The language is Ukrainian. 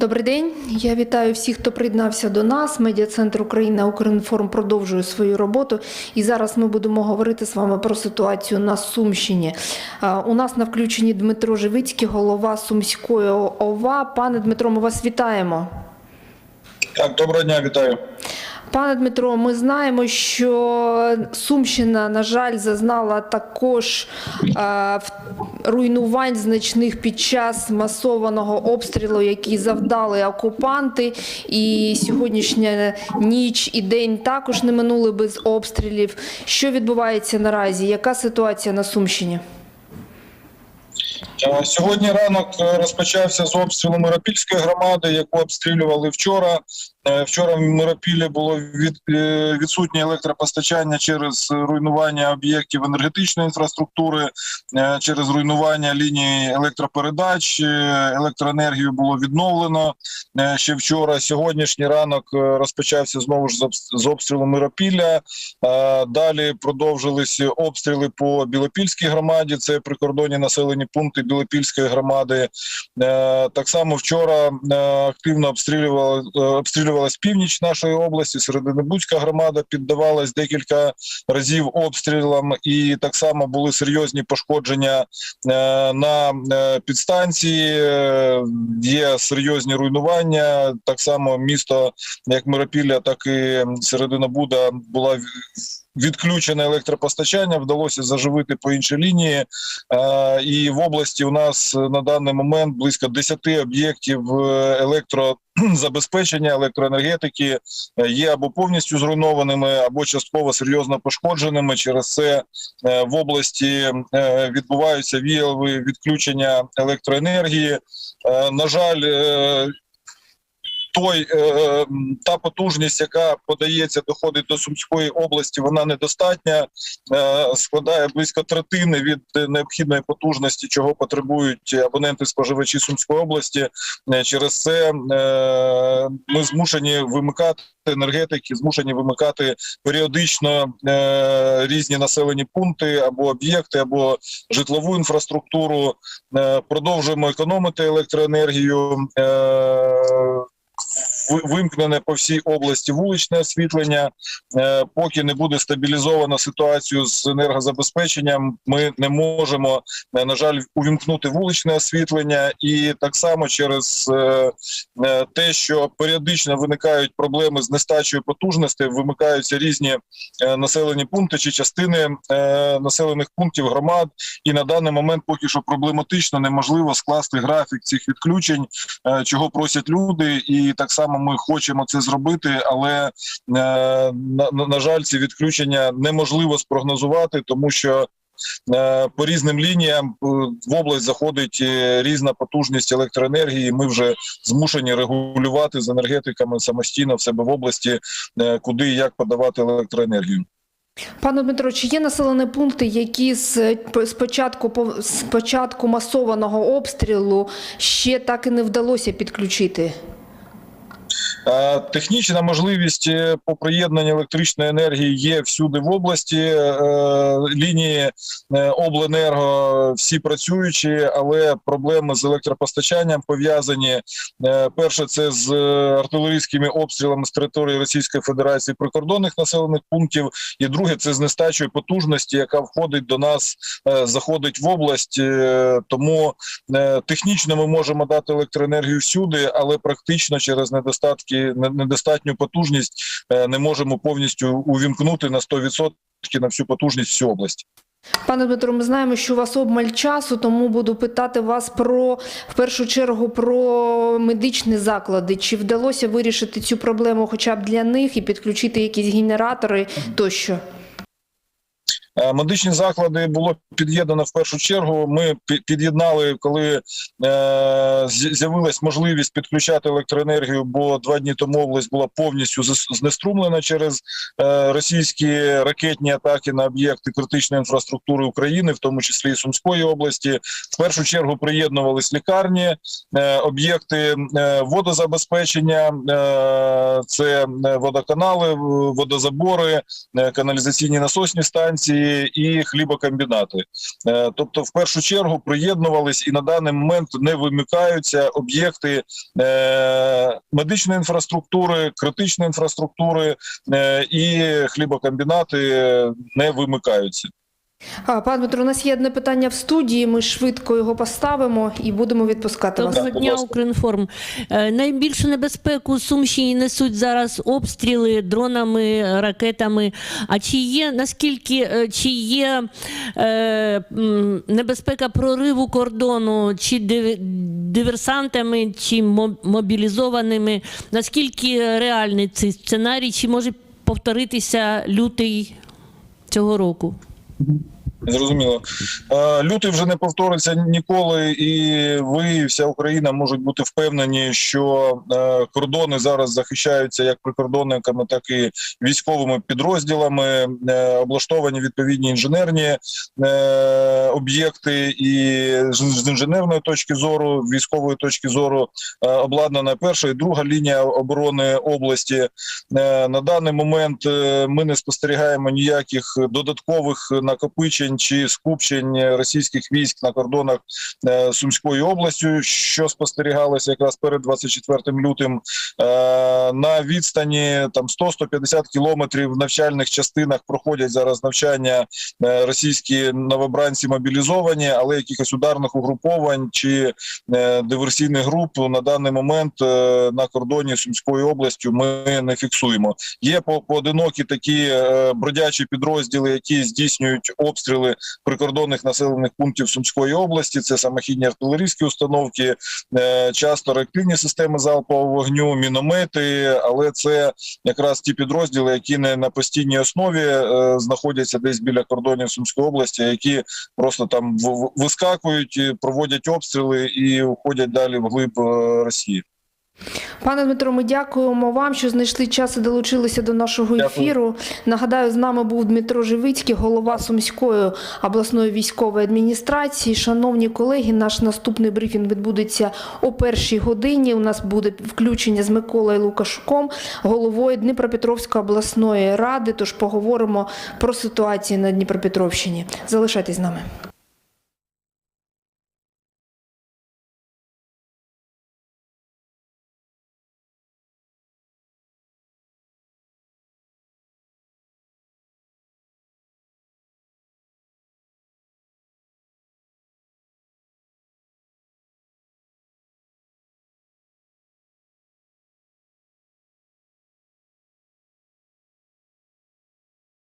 Добрий день. Я вітаю всіх, хто приєднався до нас. Медіа-центр Україна Укрінформ продовжує свою роботу. І зараз ми будемо говорити з вами про ситуацію на Сумщині. У нас на включенні Дмитро Живицький, голова Сумської ОВА. Пане Дмитро, ми вас вітаємо. Так, доброго дня, вітаю. Пане Дмитро, ми знаємо, що Сумщина, на жаль, зазнала також е, руйнувань значних під час масованого обстрілу, який завдали окупанти. І сьогоднішня ніч і день також не минули без обстрілів. Що відбувається наразі? Яка ситуація на Сумщині? Е, Сьогодні ранок е, розпочався з обстрілу Миропільської громади, яку обстрілювали вчора. Е, Вчора в Миропілі було від, е, відсутнє електропостачання через руйнування об'єктів енергетичної інфраструктури, е, через руйнування лінії електропередач. Електроенергію було відновлено ще вчора. Сьогоднішній ранок розпочався знову ж з обстрілу Миропілля. Далі продовжились обстріли по Білопільській громаді. Це прикордонні населені пункти Білопільської громади. Так само вчора активно обстрілювала е, обстрілювалась північ нашої області. Серединобудська громада піддавалась декілька разів обстрілам, і так само були серйозні пошкодження е, на е, підстанції. Е, Є серйозні руйнування. Так само місто, як Миропілля, так і Серединобуда була в- відключене електропостачання, вдалося заживити по іншій лінії. Е, І в області у нас на даний момент близько 10 об'єктів е, електрозабезпечення, електроенергетики е, є або повністю зруйнованими, або частково серйозно пошкодженими. Через це в області відбуваються віялові відключення електроенергії. На жаль, той е, та потужність, яка подається, доходить до Сумської області, вона недостатня, е, складає близько третини від е, необхідної потужності, чого потребують абоненти споживачі Сумської області. Е, Через це е, ми змушені вимикати енергетики, змушені вимикати періодично е, різні населені пункти або об'єкти, або житлову інфраструктуру. Е, продовжуємо економити електроенергію. Е, вимкнене по всій області вуличне освітлення. Е, Поки не буде стабілізована ситуацію з енергозабезпеченням, ми не можемо, е, на жаль, увімкнути вуличне освітлення, і так само через е, те, що періодично виникають проблеми з нестачею потужностей, вимикаються різні населені пункти чи частини населених пунктів громад. І на даний момент поки що проблематично неможливо скласти графік цих відключень чого просять люди, і так само ми хочемо це зробити, але е, на, на, жаль, ці відключення неможливо спрогнозувати, тому що. е, По різним лініям е, в область заходить різна потужність електроенергії. Ми вже змушені регулювати з енергетиками самостійно в себе в області, куди і як подавати електроенергію. Пане Дмитро, чи є населені пункти, які з з початку пов- з початку масованого обстрілу ще так і не вдалося підключити? Е, Технічна можливість е, по приєднанню електричної енергії є всюди в області. Е, Лінії обленерго всі працюючі, але проблеми з електропостачанням пов'язані. Перше, це з артилерійськими обстрілами з території Російської Федерації прикордонних населених пунктів. І друге, це з нестачою потужності, яка входить до нас, заходить в область. Тому технічно ми можемо дати електроенергію всюди, але практично через недостатки не- недостатню потужність е, не можемо повністю увімкнути на 100% на всю потужність всю область. Пане Дмитро, ми знаємо, що у вас обмаль часу, тому буду питати вас про в першу чергу про медичні заклади. Чи вдалося вирішити цю проблему, хоча б для них, і підключити якісь генератори тощо? Е, Медичні заклади було під'єднано в першу чергу. Ми під'єднали, коли е, з'явилась можливість підключати електроенергію, бо два дні тому область була повністю знеструмлена через е, російські ракетні атаки на об'єкти критичної інфраструктури України, в тому числі і Сумської області. В першу чергу приєднувались лікарні, об'єкти водозабезпечення, це водоканали, водозабори, каналізаційні насосні станції. І хлібокомбінати. Е, Тобто, в першу чергу приєднувались і на даний момент не вимикаються об'єкти е, медичної інфраструктури, критичної інфраструктури е, і хлібокомбінати не вимикаються. А, пане Дмитро, у нас є одне питання в студії. Ми швидко його поставимо і будемо відпускати вас. Доброго дня. Укрінформ. Е, Найбільшу небезпеку Сумщині несуть зараз обстріли дронами, ракетами. А чи є наскільки е, чи є е, небезпека прориву кордону, чи див- диверсантами, чи мо- мобілізованими? Наскільки реальний цей сценарій? Чи може повторитися лютий цього року? Mm-hmm. Зрозуміло. Е, Лютий вже не повториться ніколи, і ви, вся Україна можуть бути впевнені, що е, кордони зараз захищаються як прикордонниками, так і військовими підрозділами, е, облаштовані відповідні інженерні об'єкти, і з інженерної точки зору, військової точки зору, обладнана перша і друга лінія оборони області. На даний момент ми не спостерігаємо ніяких додаткових накопичень чи скупчень російських військ на кордонах е, Сумської області, що спостерігалося якраз перед 24 лютим. Е, На відстані там 100-150 кілометрів в навчальних частинах проходять зараз навчання е, російські новобранці мобілізовані, але якихось ударних угруповань чи диверсійних груп на даний момент на кордоні Сумської області ми не фіксуємо. Є по- поодинокі такі бродячі підрозділи, які здійснюють обстріли прикордонних населених пунктів Сумської області. Це самохідні артилерійські установки, е, часто реактивні системи залпового вогню, міномети. Але це якраз ті підрозділи, які не на постійній основі е, знаходяться десь біля кордонів Сумської області, які просто там в- в- вискакують, проводять обстріли і уходять далі вглиб е, Росії. Пане Дмитро, ми дякуємо вам, що знайшли час і долучилися до нашого Дякую. ефіру. Нагадаю, з нами був Дмитро Живицький, голова Сумської обласної військової адміністрації. Шановні колеги, наш наступний брифінг відбудеться о першій годині. У нас буде включення з Миколою Лукашуком, головою Дніпропетровської обласної ради. Тож поговоримо про ситуацію на Дніпропетровщині. Залишайтесь з нами.